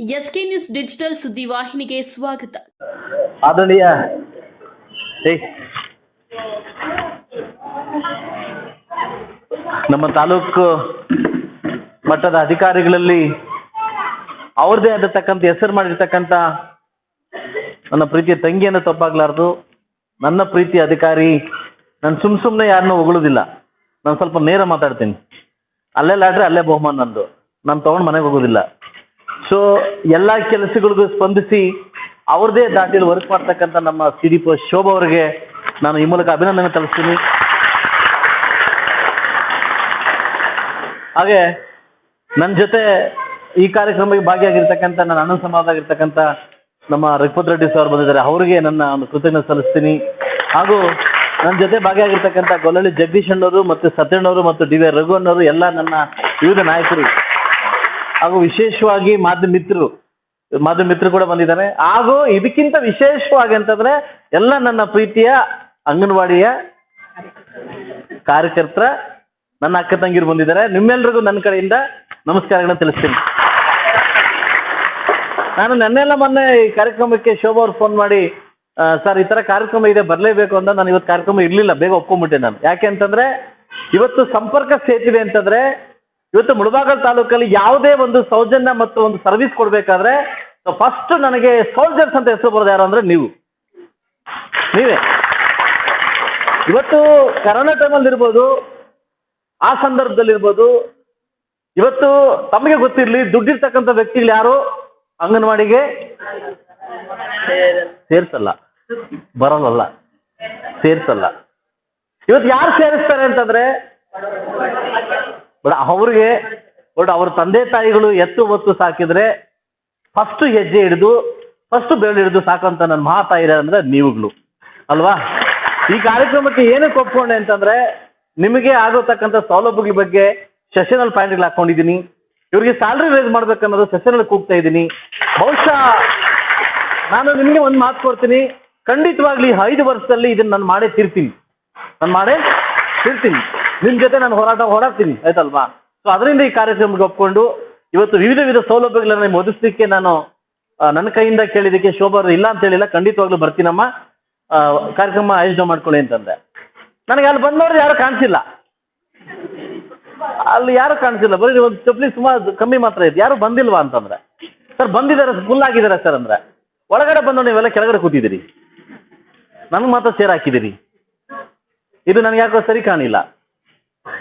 SK news digital ಸುದ್ದಿವಾಹಿನಿಗೆ ಸ್ವಾಗತ. ಏಯ್ ನಮ್ಮ ತಾಲೂಕು ಮಟ್ಟದ ಅಧಿಕಾರಿಗಳಲ್ಲಿ ಅವ್ರದೇ ಆಗಿರ್ತಕ್ಕಂಥ ಹೆಸರು ಮಾಡಿರ್ತಕ್ಕಂಥ ನನ್ನ ಪ್ರೀತಿಯ ತಂಗಿಯನ್ನು ತಪ್ಪಾಗ್ಲಾರ್ದು. ನನ್ನ ಪ್ರೀತಿಯ ಅಧಿಕಾರಿ, ನಾನು ಸುಮ್ ಸುಮ್ಮನೆ ಯಾರನ್ನೂ ಹೊಗಳುದಿಲ್ಲ. ನಾನು ಸ್ವಲ್ಪ ನೇರ ಮಾತಾಡ್ತೀನಿ. ಅಲ್ಲೇ ಲಾಡ್ರೆ ಅಲ್ಲೇ ಬಹುಮಾನ ನಂದು. ನಾನು ತೊಗೊಂಡು ಮನೆಗೆ ಹೋಗೋದಿಲ್ಲ. ಸೊ ಎಲ್ಲ ಕೆಲಸಗಳಿಗೂ ಸ್ಪಂದಿಸಿ ಅವ್ರದೇ ದಾಟಿಯಲ್ಲಿ ವರ್ಕ್ ಮಾಡ್ತಕ್ಕಂತ ನಮ್ಮ ಸಿ ಡಿ ಶೋಭಾ ಅವರಿಗೆ ನಾನು ಈ ಮೂಲಕ ಅಭಿನಂದನೆ ತಲುಪಿಸ್ತೀನಿ ಹಾಗೆ ನನ್ನ ಜೊತೆ ಈ ಕಾರ್ಯಕ್ರಮಕ್ಕೆ ಭಾಗಿಯಾಗಿರ್ತಕ್ಕಂಥ ನನ್ನ ಅಣ್ಣ ಸಮಾಜದಾಗಿರ್ತಕ್ಕಂಥ ನಮ್ಮ ರಘುಪತ್ ರೆಡ್ಡಿ ಸರ್ ಬಂದಿದ್ದಾರೆ. ಅವರಿಗೆ ನನ್ನ ಒಂದು ಕೃತಜ್ಞತೆ ಸಲ್ಲಿಸ್ತೀನಿ. ಹಾಗೂ ನನ್ನ ಜೊತೆ ಭಾಗಿಯಾಗಿರ್ತಕ್ಕಂಥ ಗೊಲ್ಲಳ್ಳಿ ಜಗದೀಶ್ ಅಣ್ಣವರು ಮತ್ತು ಸತ್ಯಣ್ಣವರು ಮತ್ತು ಡಿ ವಿ ರಘು ಅಣ್ಣವರು, ಎಲ್ಲ ನನ್ನ ವಿವಿಧ ನಾಯಕರು. ಹಾಗೂ ವಿಶೇಷವಾಗಿ ಮಾಧ್ಯಮ ಮಿತ್ರರು ಮಾಧ್ಯಮ ಮಿತ್ರರು ಕೂಡ ಬಂದಿದ್ದಾರೆ. ಹಾಗೂ ಇದಕ್ಕಿಂತ ವಿಶೇಷವಾಗಿ ಅಂತಂದ್ರೆ ಎಲ್ಲ ನನ್ನ ಪ್ರೀತಿಯ ಅಂಗನವಾಡಿಯ ಕಾರ್ಯಕರ್ತರ, ನನ್ನ ಅಕ್ಕ ತಂಗಿರು ಬಂದಿದ್ದಾರೆ. ನಿಮ್ಮೆಲ್ರಿಗೂ ನನ್ನ ಕಡೆಯಿಂದ ನಮಸ್ಕಾರಗಳನ್ನ ತಿಳಿಸ್ತೀನಿ. ನಾನು ನೆನ್ನೆಲ್ಲ ಮೊನ್ನೆ ಈ ಕಾರ್ಯಕ್ರಮಕ್ಕೆ ಶೋಭಾ ಅವ್ರು ಫೋನ್ ಮಾಡಿ ಸರ್, ಈ ಥರ ಕಾರ್ಯಕ್ರಮ ಇದೆ, ಬರಲೇಬೇಕು ಅಂತ ನಾನು ಇವತ್ತು ಕಾರ್ಯಕ್ರಮ ಇರಲಿಲ್ಲ, ಬೇಗ ಒಪ್ಕೊಂಡ್ಬಿಟ್ಟೆ ನಾನು. ಯಾಕೆ ಅಂತಂದ್ರೆ, ಇವತ್ತು ಸಂಪರ್ಕ ಸೇತಿದೆ ಅಂತಂದ್ರೆ ಇವತ್ತು ಮುಳಬಾಗಲ್ ತಾಲೂಕಲ್ಲಿ ಯಾವುದೇ ಒಂದು ಸೌಜನ್ಯ ಮತ್ತು ಒಂದು ಸರ್ವಿಸ್ ಕೊಡಬೇಕಾದ್ರೆ ಫಸ್ಟ್ ನನಗೆ ಸೋಲ್ಜರ್ಸ್ ಅಂತ ಹೆಸರು ಬರೋದು ಯಾರು ಅಂದ್ರೆ ನೀವು. ನೀವೇ. ಇವತ್ತು ಕರೋನಾ ಟೈಮಲ್ಲಿ ಇರ್ಬೋದು, ಆ ಸಂದರ್ಭದಲ್ಲಿ ಇರ್ಬೋದು, ಇವತ್ತು ತಮಗೆ ಗೊತ್ತಿರಲಿ, ದುಡ್ಡಿರ್ತಕ್ಕಂಥ ವ್ಯಕ್ತಿಗಳು ಯಾರು? ಅಂಗನವಾಡಿಗೆ ಸೇರ್ಸಲ್ಲ. ಬರಲ್ಲ ಸೇರ್ಸಲ್ಲ. ಇವತ್ತು ಯಾರು ಸೇರಿಸ್ತಾರೆ ಅಂತಂದ್ರೆ ಬಟ್ ಅವ್ರಿಗೆ, ಬಟ್ ಅವ್ರ ತಂದೆ ತಾಯಿಗಳು ಎತ್ತು ಒತ್ತು ಸಾಕಿದ್ರೆ ಫಸ್ಟ್ ಹೆಜ್ಜೆ ಹಿಡಿದು ಫಸ್ಟ್ ಬೆರಳು ಹಿಡಿದು ಸಾಕಂತ ನನ್ನ ಮಹಾತಾಯಿರ ಅಂದ್ರೆ ನೀವುಗಳು. ಅಲ್ವಾ? ಈ ಕಾರ್ಯಕ್ರಮಕ್ಕೆ ಏನಕ್ಕೆ ಒಪ್ಕೊಂಡೆ ಅಂತಂದ್ರೆ, ನಿಮಗೆ ಆಗೋತಕ್ಕಂತ ಸೌಲಭ್ಯಗಳ ಬಗ್ಗೆ ಸೆಷನಲ್ ಪಾಯಿಂಟ್ಗಳು ಹಾಕೊಂಡಿದ್ದೀನಿ. ಇವರಿಗೆ ಸ್ಯಾಲ್ರಿ ರೇಸ್ ಮಾಡ್ಬೇಕನ್ನೋದು ಸೆಷನಲ್ ಕೂಗ್ತಾ ಇದ್ದೀನಿ. ಬಹುಶಃ ನಾನು ನಿಮಗೆ ಒಂದು ಮಾತು ಕೊಡ್ತೀನಿ. ಖಂಡಿತವಾಗ್ಲಿ ಐದು ವರ್ಷದಲ್ಲಿ ಇದನ್ನ ನಾನು ಮಾಡೇ ತಿರ್ತೀನಿ. ನಾನು ಮಾಡೇ ತೀರ್ತೀನಿ. ನಿಮ್ಮ ಜೊತೆ ನಾನು ಹೋರಾಟ ಹೋರಾಡ್ತೀನಿ, ಆಯ್ತಲ್ವಾ? ಸೊ ಅದರಿಂದ ಈ ಕಾರ್ಯಕ್ರಮಕ್ಕೆ ಒಪ್ಕೊಂಡು ಇವತ್ತು ವಿವಿಧ ವಿಧ ಸೌಲಭ್ಯಗಳನ್ನ ಒದಗಿಸ್ಲಿಕ್ಕೆ ನಾನು ನನ್ನ ಕೈಯಿಂದ ಕೇಳಿದಕ್ಕೆ ಶೋಭಾ ಇಲ್ಲ ಅಂತ ಹೇಳಿಲ್ಲ, ಖಂಡಿತವಾಗ್ಲೂ ಬರ್ತೀನಮ್ಮ ಕಾರ್ಯಕ್ರಮ ಆಯೋಜನೆ ಮಾಡ್ಕೊಳ್ಳಿ ಅಂತಂದೆ. ನನಗೆ ಅಲ್ಲಿ ಬಂದವರು ಯಾರು ಕಾಣಿಸಿಲ್ಲ. ಅಲ್ಲಿ ಯಾರು ಕಾಣಿಸಿಲ್ಲ, ಬರೀ ಒಂದು ಚಪ್ಪಲಿ ಸುಮಾರು ಕಮ್ಮಿ ಮಾತ್ರ ಇದೆ, ಯಾರು ಬಂದಿಲ್ವಾ ಅಂತಂದ್ರೆ. ಸರ್, ಬಂದಿದ್ದಾರೆ ಫುಲ್ ಆಗಿದ್ದಾರೆ ಸರ್ ಅಂದ್ರೆ. ಒಳಗಡೆ ಬಂದು ನೀವೆಲ್ಲ ಕೆಳಗಡೆ ಕೂತಿದ್ದೀರಿ. ನನಗೆ ಮಾತ್ರ ಸೇರ್ ಹಾಕಿದ್ದೀರಿ. ಇದು ನನಗೆ ಯಾಕೋ ಸರಿ ಕಾಣಿಲ್ಲ.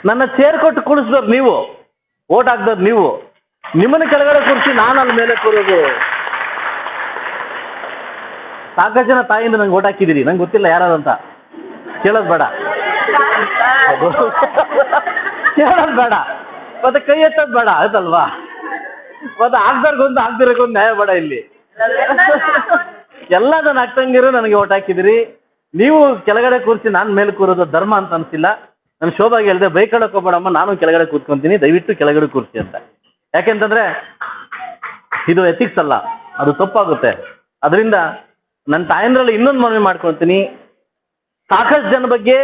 ನನ್ನ ಚೇರ್ ಕೊಟ್ಟು ಕುಣಿಸಿದವ್ರು ನೀವು ಓಟ್ ಹಾಕ್ದವ್ರು ನೀವು, ನಿಮ್ಮನ್ನ ಕೆಳಗಡೆ ಕೂರಿಸಿ ನಾನು ಅಲ್ಲಿ ಮೇಲೆ ಕೂರೋದು. ಸಾಕಷ್ಟು ಜನ ತಾಯಿಂದ ನಂಗೆ ಓಟ್ ಹಾಕಿದ್ದೀರಿ, ನಂಗೆ ಗೊತ್ತಿಲ್ಲ ಯಾರು ಅಂತ. ಕೇಳೋದು ಬೇಡ. ಕೇಳೋದು ಬೇಡ. ಮತ್ತೆ ಕೈ ಎತ್ತೋದು ಬೇಡ, ಆಯ್ತಲ್ವಾ? ಮತ್ತೆ ಆಗ್ದರ್ಗೊಂದು ಆಗ್ದಿರೋಕ್ಕೊಂದು ನ್ಯಾಯ ಬೇಡ ಇಲ್ಲಿ. ಎಲ್ಲ ನನ್ನ ಅಕ್ಕಂಗಿರು ನನಗೆ ಓಟ್ ಹಾಕಿದಿರಿ ನೀವು ಕೆಳಗಡೆ ಕೂರಿಸಿ ನಾನು ಮೇಲೆ ಕೂರೋದು ಧರ್ಮ ಅಂತ ಅನ್ಸಿಲ್ಲ. ನಾನು ಶೋಭಾಗಿ ಹೇಳಿದೆ ಬೈಕಳಕ್ಕೆ ಹೋಗ್ಬೇಡಮ್ಮ, ನಾನು ಕೆಳಗಡೆ ಕೂತ್ಕೊಂತೀನಿ, ದಯವಿಟ್ಟು ಕೆಳಗಡೆ ಕೂರಿಸಿ ಅಂತ. ಯಾಕೆಂತಂದ್ರೆ, ಇದು ಎಥಿಕ್ಸ್ ಅಲ್ಲ, ಅದು ತಪ್ಪಾಗುತ್ತೆ. ಅದರಿಂದ ನನ್ನ ತಾಯಂದ್ರಲ್ಲಿ ಇನ್ನೊಂದು ಮನವಿ ಮಾಡ್ಕೊಳ್ತೀನಿ. ಸಾಕಷ್ಟು ಜನ ಬಗ್ಗೆ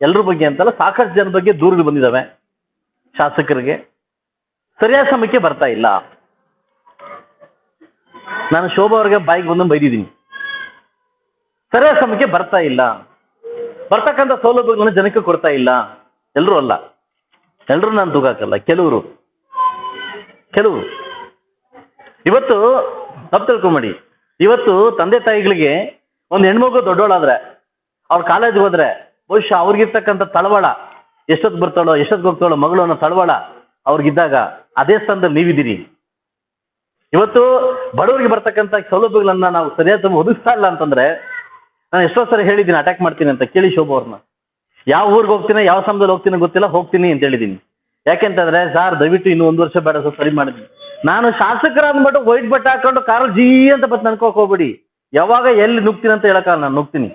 ಎಲ್ಲರ ಬಗ್ಗೆ ಅಂತಲ್ಲ, ಸಾಕಷ್ಟು ಜನ ಬಗ್ಗೆ ದೂರುಗಳು ಬಂದಿದ್ದಾವೆ ಶಾಸಕರಿಗೆ. ಸರಿಯಾದ ಸಮಯಕ್ಕೆ ಬರ್ತಾ ಇಲ್ಲ. ನಾನು ಶೋಭಾ ಅವ್ರಿಗೆ ಬಾಯಿಗೆ ಬಂದು ಬೈದಿದ್ದೀನಿ. ಸರಿಯಾದ ಸಮಯಕ್ಕೆ ಬರ್ತಾ ಇಲ್ಲ. ಬರ್ತಕ್ಕಂಥ ಸೌಲಭ್ಯಗಳನ್ನ ಜನಕ್ಕೆ ಕೊಡ್ತಾ ಇಲ್ಲ. ಎಲ್ಲರೂ ಅಲ್ಲ. ಎಲ್ಲರೂ ನಾನು ತೂಗಾಕಲ್ಲ ಕೆಲವರು. ಕೆಲವರು. ಇವತ್ತು, ತಪ್ಪು ತಿಳ್ಕೊಂಬಿಡಿ. ಇವತ್ತು ತಂದೆ ತಾಯಿಗಳಿಗೆ ಒಂದು ಹೆಣ್ಮಗು ದೊಡ್ಡೋಳಾದ್ರೆ ಅವ್ರ ಕಾಲೇಜ್ ಹೋದ್ರೆ, ಬಹುಶಃ ಅವ್ರಿಗಿರ್ತಕ್ಕಂಥ ತಳವಾಳ ಎಷ್ಟೊತ್ತು ಬರ್ತಾಳೋ ಎಷ್ಟೊತ್ತು ಹೋಗ್ತಾಳೋ, ಮಗಳು ಅನ್ನೋ ತಳವಾಳ ಅವ್ರಿಗಿದ್ದಾಗ ಅದೇ ಸ್ಥಾನದಲ್ಲಿ ನೀವಿದ್ದೀರಿ. ಇವತ್ತು ಬಡವರಿಗೆ ಬರ್ತಕ್ಕಂಥ ಸೌಲಭ್ಯಗಳನ್ನ ನಾವು ಸರಿಯಾದ ಒದಗಿಸ್ತಾ ಇಲ್ಲ ಅಂತಂದ್ರೆ ನಾನು ಎಷ್ಟೋ ಸರಿ ಹೇಳಿದ್ದೀನಿ ಅಟ್ಯಾಕ್ ಮಾಡ್ತೀನಿ ಅಂತ ಕೇಳಿ ಶೋಭ ಅವ್ರನ್ನ. ಯಾವ ಊರಿಗೆ ಹೋಗ್ತೀನಿ, ಯಾವ ಸಮಯದಲ್ಲಿ ಹೋಗ್ತೀನಿ ಗೊತ್ತಿಲ್ಲ, ಹೋಗ್ತೀನಿ ಅಂತ ಹೇಳಿದ್ದೀನಿ. ಯಾಕೆಂತಂದ್ರೆ, ಸಾರ್, ದಯವಿಟ್ಟು ಇನ್ನು ಒಂದು ವರ್ಷ ಬೇಡ ಸರ್, ಸರಿ ಮಾಡಿದ್ವಿ. ನಾನು ಶಾಸಕರ ಅಂದ್ಬಿಟ್ಟು ವೈಟ್ ಬಟ್ಟೆ ಹಾಕೊಂಡು ಕಾರ್ ಜೀ ಅಂತ ಬತ್ ನನ್ಕೋಕ್ ಹೋಗ್ಬೇಡಿ. ಯಾವಾಗ ಎಲ್ಲಿ ನುಗ್ತೀನಿ ಅಂತ ಹೇಳಕ್ಕ ನಾನು ನುಗ್ತೀನಿ.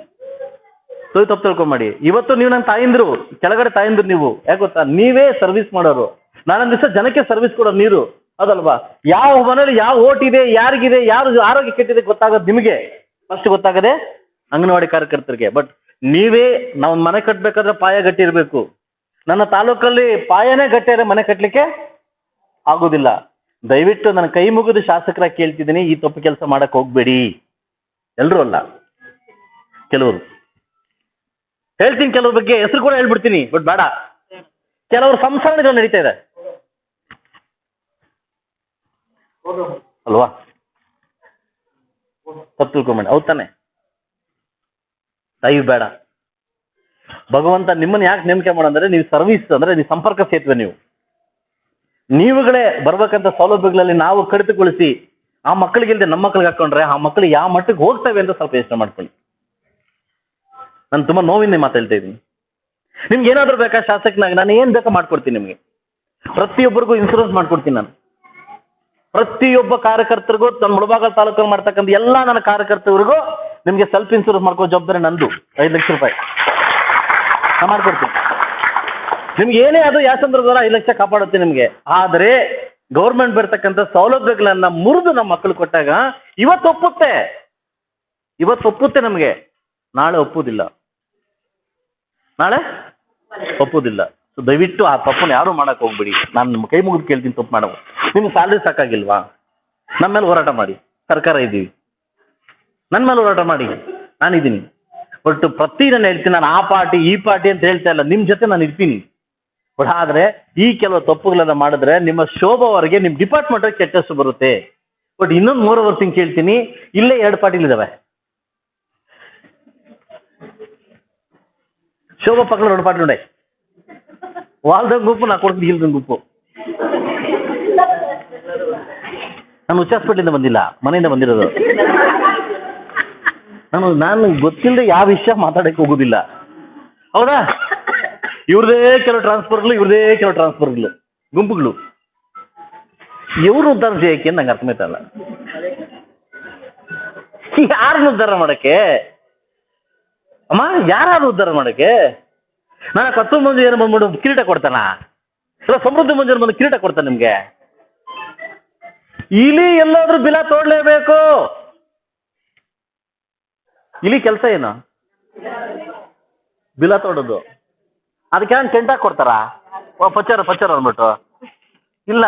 ಸೊ ತಪ್ಪು ತಿಳ್ಕೊಂಬೇಡಿ. ಇವತ್ತು ನೀವು ನನ್ನ ತಾಯಿಂದ್ರು, ಕೆಳಗಡೆ ತಾಯಿಂದ್ರು ನೀವು. ಯಾಕೆ ಗೊತ್ತಾ? ನೀವೇ ಸರ್ವಿಸ್ ಮಾಡೋರು. ನಾನೊಂದು ದಿವಸ ಜನಕ್ಕೆ ಸರ್ವಿಸ್ ಕೊಡೋ ನೀರು. ಅದಲ್ವಾ? ಯಾವ ಮನೇಲಿ ಯಾವ ಓಟ್ ಇದೆ, ಯಾರಿಗಿದೆ, ಯಾರು ಆರೋಗ್ಯ ಕೆಟ್ಟಿದೆ ಗೊತ್ತಾಗೋದು ನಿಮಗೆ. ಫಸ್ಟ್ ಗೊತ್ತಾಗದೆ ಅಂಗನವಾಡಿ ಕಾರ್ಯಕರ್ತರಿಗೆ. ಬಟ್ ನೀವೇ ನಾವು ಮನೆ ಕಟ್ಟಬೇಕಾದ್ರೆ ಪಾಯ ಗಟ್ಟಿ ಇರಬೇಕು. ನನ್ನ ತಾಲೂಕಲ್ಲಿ ಪಾಯನೇ ಗಟ್ಟಿಯಾದ್ರೆ ಮನೆ ಕಟ್ಟಲಿಕ್ಕೆ ಆಗೋದಿಲ್ಲ. ದಯವಿಟ್ಟು ನನ್ನ ಕೈ ಮುಗಿದು ಶಾಸಕರ ಕೇಳ್ತಿದ್ದೀನಿ, ಈ ತಪ್ಪು ಕೆಲಸ ಮಾಡಕ್ ಹೋಗ್ಬೇಡಿ. ಎಲ್ರೂ ಅಲ್ಲ. ಕೆಲವರು. ಹೇಳ್ತೀನಿ ಕೆಲವ್ರ ಬಗ್ಗೆ, ಹೆಸರು ಕೂಡ ಹೇಳ್ಬಿಡ್ತೀನಿ ಬಟ್ ಬೇಡ. ಕೆಲವರು ಸಂಸರಣೆಗಳು ನಡೀತಾ ಇದೆ. ಅಲ್ವಾ? ತಪ್ಪು ತಿಳ್ಕೊಂಬೇಡ. ಹೌದ್ ತಾನೆ? ದಯವು ಬೇಡ ಭಗವಂತ ನಿಮ್ಮನ್ನ ಯಾಕೆ ನೇಮಕ ಮಾಡಂದ್ರೆ ನೀವು ಸರ್ವಿಸ್ ಅಂದ್ರೆ ನೀವು ಸಂಪರ್ಕ ಸೇತುವೆ ನೀವು. ನೀವುಗಳೇ ಬರ್ಬೇಕಂತ ಸೌಲಭ್ಯಗಳಲ್ಲಿ ನಾವು ಕಡಿತಗೊಳಿಸಿ ಆ ಮಕ್ಕಳಿಗಿಲ್ದೆ ನಮ್ಮ ಮಕ್ಕಳಿಗೆ ಹಾಕೊಂಡ್ರೆ ಆ ಮಕ್ಕಳು ಯಾವ ಮಟ್ಟಕ್ಕೆ ಹೋಗ್ತವೆ ಅಂತ ಸ್ವಲ್ಪ ಯೋಚನೆ ಮಾಡ್ಕೊಳ್ಳಿ. ನಾನು ತುಂಬಾ ನೋವಿಂದ ಮಾತು ಹೇಳ್ತಾ ಇದ್ದೀನಿ. ನಿಮ್ಗೆ ಏನಾದ್ರೂ ಬೇಕಾ ಶಾಸಕನಾಗಿ? ನಾನು ಏನ್ ಬೇಕಾ ಮಾಡ್ಕೊಡ್ತೀನಿ ನಿಮಗೆ. ಪ್ರತಿಯೊಬ್ಬರಿಗೂ ಇನ್ಸೂರೆನ್ಸ್ ಮಾಡ್ಕೊಡ್ತೀನಿ ನಾನು. ಪ್ರತಿಯೊಬ್ಬ ಕಾರ್ಯಕರ್ತರಿಗೂ ತನ್ನ ಮುಳಬಾಗಲ್ ತಾಲೂಕಲ್ಲಿ ಮಾಡ್ತಕ್ಕಂಥ ಎಲ್ಲ ನನ್ನ ಕಾರ್ಯಕರ್ತರಿಗೂ ನಿಮಗೆ ಸೆಲ್ಫ್ ಇನ್ಸೂರೆನ್ಸ್ ಮಾಡ್ಕೋ ಜವಾಬ್ದಾರಿ ನಂದು. ಐದು ಲಕ್ಷ ರೂಪಾಯಿ. ನಾನು ಮಾಡ್ಕೊಡ್ತೀನಿ. ನಿಮ್ಗೆ ಏನೇ ಅದು ಯಾವ ಸಂದರ್ಭದಲ್ಲಿ ಐದು ಲಕ್ಷ ಕಾಪಾಡುತ್ತೆ ನಿಮಗೆ. ಆದರೆ ಗೌರ್ಮೆಂಟ್ ಬರ್ತಕ್ಕಂಥ ಸೌಲಭ್ಯಗಳನ್ನ ಮುರಿದು ನಮ್ಮ ಮಕ್ಕಳು ಕೊಟ್ಟಾಗ ಇವತ್ತು ಒಪ್ಪುತ್ತೆ. ಇವತ್ತು ಒಪ್ಪುತ್ತೆ ನಮಗೆ. ನಾಳೆ ಒಪ್ಪುವುದಿಲ್ಲ ನಾಳೆ ಒಪ್ಪುವುದಿಲ್ಲ ಸೊ ದಯವಿಟ್ಟು ಆ ತಪ್ಪನ್ನು ಯಾರು ಮಾಡಕ್ ಹೋಗ್ಬಿಡಿ. ನಾನು ನಿಮ್ಮ ಕೈ ಮುಗಿದು ಕೇಳ್ತೀನಿ, ತಪ್ಪು ಮಾಡೋ ನಿಮ್ಗೆ ಸ್ಯಾಲ್ರಿ ಸಾಕಾಗಿಲ್ವಾ? ನಮ್ಮ ಮೇಲೆ ಹೋರಾಟ ಮಾಡಿ. ಸರ್ಕಾರ ಇದ್ದೀವಿ ನನ್ನ ಮೇಲೆ ಹೋರಾಟ ಮಾಡಿ. ನಾನಿದ್ದೀನಿ. ಬಟ್ ಪ್ರತಿ ನಾನು ಹೇಳ್ತೀನಿ, ನಾನು ಆ ಪಾರ್ಟಿ, ಈ ಪಾರ್ಟಿ ಅಂತ ಹೇಳ್ತಾ ಇಲ್ಲ. ನಿಮ್ಮ ಜೊತೆ ನಾನು ಇರ್ತೀನಿ. ಬಟ್ ಆದ್ರೆ ಈ ಕೆಲವು ತಪ್ಪುಗಳನ್ನ ಮಾಡಿದ್ರೆ ನಿಮ್ಮ ಶೋಭವರೆಗೆ ನಿಮ್ಮ ಡಿಪಾರ್ಟ್ಮೆಂಟ್ ಕೆಟ್ಟ ಹೆಸರು ಬರುತ್ತೆ. ಬಟ್ ಇನ್ನೊಂದು ಮೂರು ವರ್ಷ ಕೇಳ್ತೀನಿ, ಇಲ್ಲೇ ಎರಡು ಪಾರ್ಟಿಗಳಿದ್ದಾವೆ ಶೋಭಾ ಪಕ್ಕದ ಎರಡು ಪಾರ್ಟಿ ಉಂಡೆ ವಾಲ್ದ ಗುಂಪು ನಾ ಕೊಡ್ತೀನಿ ಇಲ್ದ ಗುಂಪು ನಾನು ಹುಚ್ಚ ಬಂದಿಲ್ಲ, ಮನೆಯಿಂದ ಬಂದಿರೋದು. ನಾನು ನಾನು ಗೊತ್ತಿಲ್ಲದೆ ಯಾವ ವಿಷಯ ಮಾತಾಡಕ್ಕೆ ಹೋಗುದಿಲ್ಲ. ಹೌದಾ? ಇವ್ರದೇ ಕೆಲವು ಟ್ರಾನ್ಸ್ಫರ್ಗಳು ಇವ್ರದೇ ಕೆಲವು ಟ್ರಾನ್ಸ್ಫರ್ಗಳು ಗುಂಪುಗಳು. ಇವರು ಉದ್ಧಾರ ಜಯಕ್ಕೆ ನಂಗೆ ಅರ್ಥ ಆಯ್ತಲ್ಲ ಯಾರನ್ನ ಉದ್ಧಾರ ಮಾಡಕ್ಕೆ? ಅಮ್ಮ ಯಾರು ಉದ್ಧಾರ ಮಾಡಕ್ಕೆ? ನಾನು ಕತ್ತು ಮಂಜು ಏನು ಬಂದ್ಬಿಟ್ಟು ಕಿರೀಟ ಕೊಡ್ತಾನ? ಇಲ್ಲ, ಸಮೃದ್ಧಿ ಮಂಜು ಬಂದು ಕಿರೀಟ ಕೊಡ್ತಾನೆ ನಿಮ್ಗೆ? ಇಲ್ಲಿ ಎಲ್ಲಾದ್ರೂ ಬಿಲ ತೋಡ್ಲೇಬೇಕು. ಇಲಿ ಕೆಲಸ ಏನು? ಬಿಲ ತೊಡೋದು. ಅದಕ್ಕೆ ಟೆಂಟಾಗಿ ಕೊಡ್ತಾರಾ? ಓ ಪಚಾರ ಪಚಾರ ಅಂದ್ಬಿಟ್ಟು. ಇಲ್ಲ,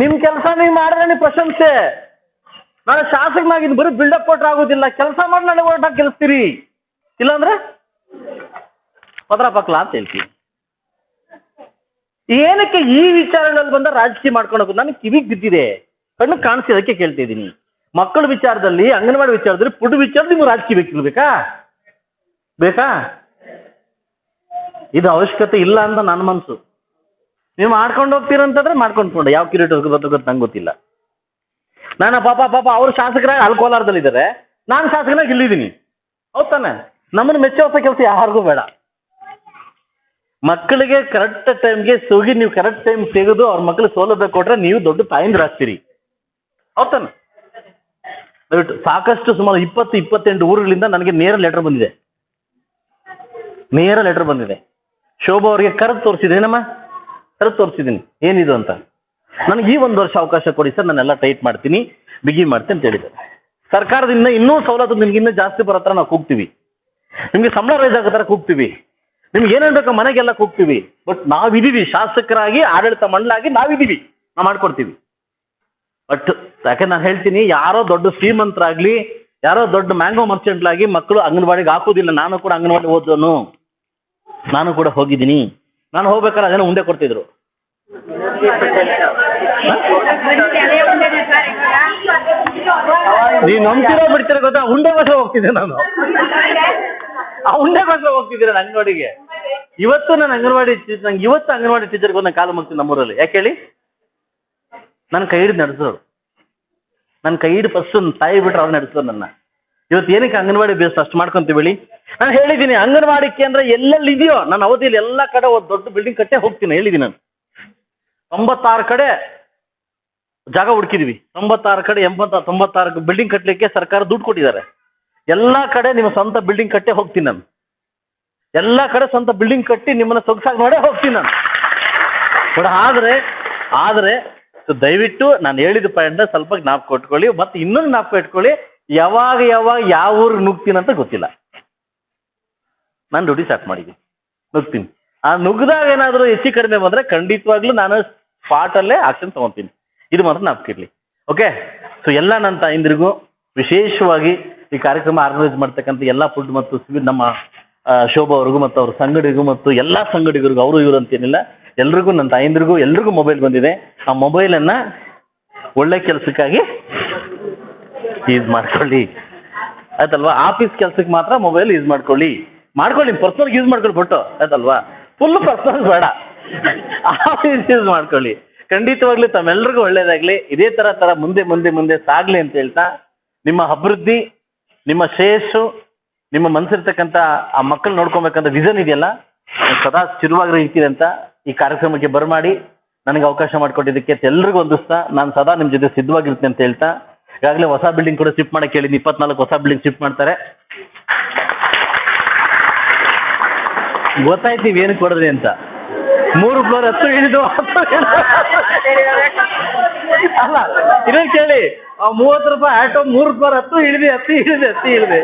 ನಿಮ್ ಕೆಲಸ ನೀವು ಮಾಡಿದ್ರೆ ಪ್ರಶಂಸೆ. ನಾನು ಶಾಸಕನಾಗಿದ್ದು ಬರೀ ಬಿಲ್ಡಪ್ ಕೊಟ್ರೆ ಆಗೋದಿಲ್ಲ. ಕೆಲಸ ಮಾಡಿ ನನಗೆ ಓಟ್ ಗೆಲ್ಲಿಸ್ತೀರಿ ಇಲ್ಲಾಂದ್ರೆ? ಪದ್ರ ಪಕ್ಲ ಅಂತ ಹೇಳ್ತೀನಿ. ಏನಕ್ಕೆ ಈ ವಿಚಾರಗಳಲ್ಲಿ ಬಂದ ರಾಜಕೀಯ ಮಾಡ್ಕೊಂಡು ಹೋಗೋದು? ನನಗೆ ಕಿವಿಗೆ ಬಿದ್ದಿದೆ. ಕಣ್ಣು ಕಾಣಿಸಿದಕ್ಕೆ ಕೇಳ್ತಿದ್ದೀನಿ ಮಕ್ಕಳ ವಿಚಾರದಲ್ಲಿ, ಅಂಗನವಾಡಿ ವಿಚಾರದಲ್ಲಿ ಫುಡ್ ವಿಚಾರದಲ್ಲಿ ನಿಮ್ಗೆ ರಾಜಕೀಯ ವ್ಯಕ್ತಿಗಳು ಬೇಕಾ? ಬೇಕಾ? ಇದು ಅವಶ್ಯಕತೆ ಇಲ್ಲ ಅಂತ ನನ್ನ ಮನಸ್ಸು. ನೀವು ಮಾಡ್ಕೊಂಡು ಹೋಗ್ತೀರಂತಂದ್ರೆ ಮಾಡ್ಕೊಂಡು ಯಾವ ಕಿರೀಟ ಹೋಗ್ಬೇಕು ಅಂತ ನಂಗೆ ಗೊತ್ತಿಲ್ಲ. ನಾನು ಪಾಪ ಪಾಪ, ಅವ್ರ ಶಾಸಕರಾಗಿ ಅಲ್ಲಿ ಕೋಲಾರದಲ್ಲಿದ್ದಾರೆ ನಾನು ಶಾಸಕನಾಗಿ ಇಲ್ಲಿದ್ದೀನಿ ಹೌದ್ ತಾನೆ? ನಮ್ಮನ್ನು ಮೆಚ್ಚುವಂಥ ಕೆಲಸ ಯಾರಿಗೂ ಬೇಡ. ಮಕ್ಕಳಿಗೆ ಕರೆಕ್ಟ್ ಟೈಮ್ಗೆ ಸುಗಿ ನೀವು ಕರೆಕ್ಟ್ ಟೈಮ್ ತೆಗೆದು ಅವ್ರ ಮಕ್ಕಳಿಗೆ ಸೌಲಭ್ಯ ಕೊಟ್ರೆ ನೀವು ದೊಡ್ಡ ತಾಯಿಂದ್ರಾಗ್ತೀರಿ. ಹೌದ್ ದಯವಿಟ್ಟು ಸಾಕಷ್ಟು ಸುಮಾರು ಇಪ್ಪತ್ತು, ಇಪ್ಪತ್ತೆಂಟು ಊರುಗಳಿಂದ ನನಗೆ ನೇರ ಲೆಟರ್ ಬಂದಿದೆ. ನೇರ ಲೆಟರ್ ಬಂದಿದೆ. ಶೋಭಾ ಅವರಿಗೆ ಕರೆದು ತೋರಿಸಿದ್ದೇನಮ್ಮ ಕರೆದು ತೋರಿಸಿದ್ದೀನಿ. ಏನಿದು ಅಂತ? ನನಗೆ ಈ ಒಂದು ವರ್ಷ ಅವಕಾಶ ಕೊಡಿ ಸರ್, ನಾನೆಲ್ಲ ಟೈಟ್ ಮಾಡ್ತೀನಿ ಬಿಗಿ ಮಾಡ್ತೀನಿ ಅಂತ ಹೇಳಿದ್ದಾರೆ. ಸರ್ಕಾರದಿಂದ ಇನ್ನೂ ಸವಲತ್ತು ನಿಮ್ಗೆ ಇನ್ನೂ ಜಾಸ್ತಿ ಬರೋ ನಾವು ಕೂಗ್ತೀವಿ. ನಿಮಗೆ ಸಂಬಳ ರೈಸ್ ಆಗೋ ಥರ ಕೂಗ್ತೀವಿ. ನಿಮ್ಗೆ ಏನೇನು ಬೇಕೋ ಮನೆಗೆಲ್ಲ ಕೂಗ್ತೀವಿ. ಬಟ್ ನಾವಿದ್ದೀವಿ, ಶಾಸಕರಾಗಿ, ಆಡಳಿತ ಮಂಡಲಾಗಿ ನಾವಿದ್ದೀವಿ. ನಾವು ಮಾಡ್ಕೊಡ್ತೀವಿ. ಬಟ್ ಯಾಕೆ ನಾನು ಹೇಳ್ತೀನಿ, ಯಾರೋ ದೊಡ್ಡ ಶ್ರೀಮಂತರಾಗ್ಲಿ, ಯಾರೋ ದೊಡ್ಡ ಮ್ಯಾಂಗೋ ಮರ್ಚೆಂಟ್ಲಾಗಿ ಮಕ್ಕಳು ಅಂಗನವಾಡಿಗೆ ಹಾಕೋದಿಲ್ಲ ನಾನು ಕೂಡ ಅಂಗನವಾಡಿ ಓದೋನು ನಾನು ಕೂಡ ಹೋಗಿದ್ದೀನಿ. ನಾನು ಹೋಗ್ಬೇಕಾದ್ರೆ ಅದನ್ನು ಉಂಡೆ ಕೊಡ್ತಿದ್ರು. ನೀವು ನಂಬ್ತಿರೋ ಬಿಡ್ತಿರೋ ಗೊತ್ತಾ? ಉಂಡೆ ಬಸ ಹೋಗ್ತಿದ್ದೆ ನಾನು. ಆ ಉಂಡೆ ಬಸ ಹೋಗ್ತಿದ್ದೀರ ಅಂಗನವಾಡಿಗೆ. ಇವತ್ತು ನಾನು ಅಂಗನವಾಡಿ ನಂಗೆ ಇವತ್ತು ಅಂಗನವಾಡಿ ಟೀಚರ್ಗೆ ಒಂದು ಕಾಲು ಮುಗ್ತೀನಿ ನಮ್ಮೂರಲ್ಲಿ. ಯಾಕೆ ಹೇಳಿ? ನನ್ನ ಕೈ ಹಿಡಿದು ನಡೆಸೋರು. ನನ್ನ ಕೈ ಹಿಡಿದು ಫಸ್ಟ್ ತಾಯಿ ಬಿಟ್ರೆ ಅವ್ರು ನಡೆಸೋರು ನನ್ನ. ಇವತ್ತು ಏನಕ್ಕೆ ಅಂಗನವಾಡಿ ಬೇಸ್ ಅಷ್ಟು ಮಾಡ್ಕೊಂತೀವಿ ನಾನು ಹೇಳಿದ್ದೀನಿ ಅಂಗನವಾಡಿ ಕೇಂದ್ರ ಎಲ್ಲೆಲ್ಲಿ ಇದೆಯೋ, ನಾನು ಅವಧಿಯಲ್ಲಿ ಎಲ್ಲ ಕಡೆ ಒಂದು ದೊಡ್ಡ ಬಿಲ್ಡಿಂಗ್ ಕಟ್ಟೆ ಹೋಗ್ತೀನಿ ಹೇಳಿದ್ದೀನಿ ನಾನು. ತೊಂಬತ್ತಾರು ಕಡೆ ಜಾಗ ಹುಡುಕಿದ್ವಿ. ತೊಂಬತ್ತಾರು ಕಡೆ ಎಂಬತ್ತ, ತೊಂಬತ್ತಾರು ಬಿಲ್ಡಿಂಗ್ ಕಟ್ಟಲಿಕ್ಕೆ ಸರ್ಕಾರ ದುಡ್ಡು ಕೊಟ್ಟಿದ್ದಾರೆ. ಎಲ್ಲ ಕಡೆ ನಿಮ್ಮ ಸ್ವಂತ ಬಿಲ್ಡಿಂಗ್ ಕಟ್ಟೆ ಹೋಗ್ತೀನಿ ನಾನು. ಎಲ್ಲ ಕಡೆ ಸ್ವಂತ ಬಿಲ್ಡಿಂಗ್ ಕಟ್ಟಿ ನಿಮ್ಮನ್ನ ಸೊಗಸಾಗಿ ಮಾಡೇ ಹೋಗ್ತೀನಿ ನಾನು. ಬಟ್ ಆದರೆ ಆದರೆ ಸೊ ದಯವಿಟ್ಟು ನಾನು ಹೇಳಿದ ಪಾಯಿಂಟ್ ಸ್ವಲ್ಪ ಜ್ಞಾಪಕ ಇಟ್ಕೊಳ್ಳಿ ಮತ್ತೆ ಇನ್ನೊಂದು ಜ್ಞಾಪಕ ಇಟ್ಕೊಳ್ಳಿ. ಯಾವಾಗ ಯಾವಾಗ ಯಾವ ಊರಿಗೆ ನುಗ್ತೀನಿ ಅಂತ ಗೊತ್ತಿಲ್ಲ. ನಾನು ಡ್ಯೂಟಿ ಸ್ಟಾರ್ಟ್ ಮಾಡಿದ್ದೀನಿ. ನುಗ್ತೀನಿ. ಆ ನುಗ್ಗಿದಾಗ ಏನಾದರೂ ಹೆಚ್ಚು ಕಡಿಮೆ ಬಂದ್ರೆ ಖಂಡಿತವಾಗ್ಲೂ ನಾನು ಸ್ಪಾಟಲ್ಲೇ ಆಕ್ಷನ್ ತೊಗೊತೀನಿ ಇದು ಮಾತ್ರ ನಾಪ್ಕಿರ್ಲಿ ಓಕೆ? ಸೊ ಎಲ್ಲ ನನ್ನ ತಾಯಂದಿರಿಗೂ ವಿಶೇಷವಾಗಿ ಈ ಕಾರ್ಯಕ್ರಮ ಆರ್ಗನೈಸ್ ಮಾಡ್ತಕ್ಕಂಥ ಎಲ್ಲ ಫುಡ್ ಮತ್ತು ನಮ್ಮ ಶೋಭಾ ಅವ್ರಿಗೂ ಮತ್ತು ಅವ್ರ ಸಂಗಡಿಗೂ ಮತ್ತು ಎಲ್ಲ ಸಂಗಡಿಗರಿಗೂ, ಅವರು ಇವರು ಅಂತೇನಿಲ್ಲ. ಎಲ್ರಿಗೂ ನನ್ನ ತಾಯಂದಿರಿಗೂ, ಎಲ್ರಿಗೂ ಮೊಬೈಲ್ ಬಂದಿದೆ. ಆ ಮೊಬೈಲನ್ನು ಒಳ್ಳೆ ಕೆಲಸಕ್ಕಾಗಿ ಯೂಸ್ ಮಾಡ್ಕೊಳ್ಳಿ. ಆಯ್ತಲ್ವಾ? ಆಫೀಸ್ ಕೆಲ್ಸಕ್ಕೆ ಮಾತ್ರ ಮೊಬೈಲ್ ಯೂಸ್ ಮಾಡ್ಕೊಳ್ಳಿ. ಮಾಡ್ಕೊಳ್ಳಿ ಪರ್ಸನಲ್ ಯೂಸ್ ಮಾಡ್ಕೊಳ್ಳಿ ಬಿಟ್ಟು. ಆಯ್ತಲ್ವಾ? ಫುಲ್ ಪರ್ಸನಲ್ ಬೇಡ. ಆಫೀಸ್ ಯೂಸ್ ಮಾಡ್ಕೊಳ್ಳಿ. ಖಂಡಿತವಾಗ್ಲೂ ತಮ್ಮೆಲ್ರಿಗೂ ಒಳ್ಳೇದಾಗ್ಲಿ. ಇದೇ ತರ ತರ ಮುಂದೆ ಮುಂದೆ ಮುಂದೆ ಸಾಗ್ಲಿ ಅಂತ ಹೇಳ್ತಾ, ನಿಮ್ಮ ಅಭಿವೃದ್ಧಿ, ನಿಮ್ಮ ಶ್ರೇಯಸ್ಸು, ನಿಮ್ಮ ಮನಸ್ಸಿರ್ತಕ್ಕಂಥ ಆ ಮಕ್ಕಳು ನೋಡ್ಕೊಬೇಕಂತ ವಿಷನ್ ಇದೆಯಲ್ಲ? ಸದಾ ಸ್ಥಿರವಾಗಿ ಇರ್ತೀರಿ ಅಂತ ಈ ಕಾರ್ಯಕ್ರಮಕ್ಕೆ ಬರಮಾಡಿ ನನಗೆ ಅವಕಾಶ ಮಾಡಿಕೊಟ್ಟಿದ್ದಕ್ಕೆ ಎಲ್ರಿಗೂ ಒಂದಿಸ್ತಾ ನಾನು ಸದಾ ನಿಮ್ಮ ಜೊತೆ ಸಿದ್ಧವಾಗಿರ್ತೀನಿ ಅಂತ ಹೇಳ್ತಾ, ಈಗಾಗಲೇ ಹೊಸ ಬಿಲ್ಡಿಂಗ್ ಕೂಡ ಶಿಫ್ಟ್ ಮಾಡಕ್ಕೆ ಹೇಳಿದ್ದೀನಿ, ಇಪ್ಪತ್ನಾಲ್ಕು ಹೊಸ ಬಿಲ್ಡಿಂಗ್ ಶಿಫ್ಟ್ ಮಾಡ್ತಾರೆ. ಗೊತ್ತಾಯ್ತು ಏನಕ್ಕೆ ಕೊಡಿದ್ರಿ ಅಂತ. ಮೂರು ಫ್ಲೋರ್ ಹತ್ತು ಇಳಿದು ಅಲ್ಲ ಕೇಳಿ, ಆ ಮೂವತ್ತು ರೂಪಾಯಿ ಆಟೋ ಮೂರು ಫ್ಲೋರ್ ಹತ್ತು ಇಳಿದು ಹತ್ತಿ ಇಳಿದೆ ಹತ್ತಿ ಇಳಿದೆ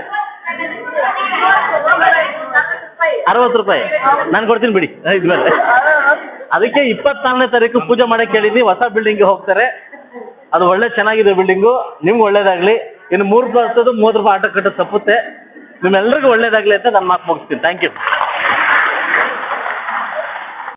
ಅರವತ್ತು ರೂಪಾಯಿ. ನಾನು ಕೊಡ್ತೀನಿ ಬಿಡಿ. ಇದ್ಮೇಲೆ ಅದಕ್ಕೆ ಇಪ್ಪತ್ನಾಲ್ಕನೇ ತಾರೀಕು ಪೂಜೆ ಮಾಡಕ್ಕೆ ಹೇಳಿದ್ವಿ ಹೊಸ ಬಿಲ್ಡಿಂಗ್ ಹೋಗ್ತಾರೆ. ಅದು ಒಳ್ಳೆ ಚೆನ್ನಾಗಿದೆ ಬಿಲ್ಡಿಂಗು ನಿಮ್ಗೆ ಒಳ್ಳೇದಾಗ್ಲಿ. ಇನ್ನು ಮೂರು ರೂಪಾಯಿ ಹತ್ತದು, ಮೂವತ್ತು ರೂಪಾಯಿ ಆಟೋ ಕಟ್ಟೋದು ತಪ್ಪುತ್ತೆ. ನಿಮ್ಮೆಲ್ಲರಿಗೂ ಒಳ್ಳೇದಾಗ್ಲಿ ಅಂತ ನಾನು ಮಾತು ಮುಗಿಸ್ತೀನಿ. Thank you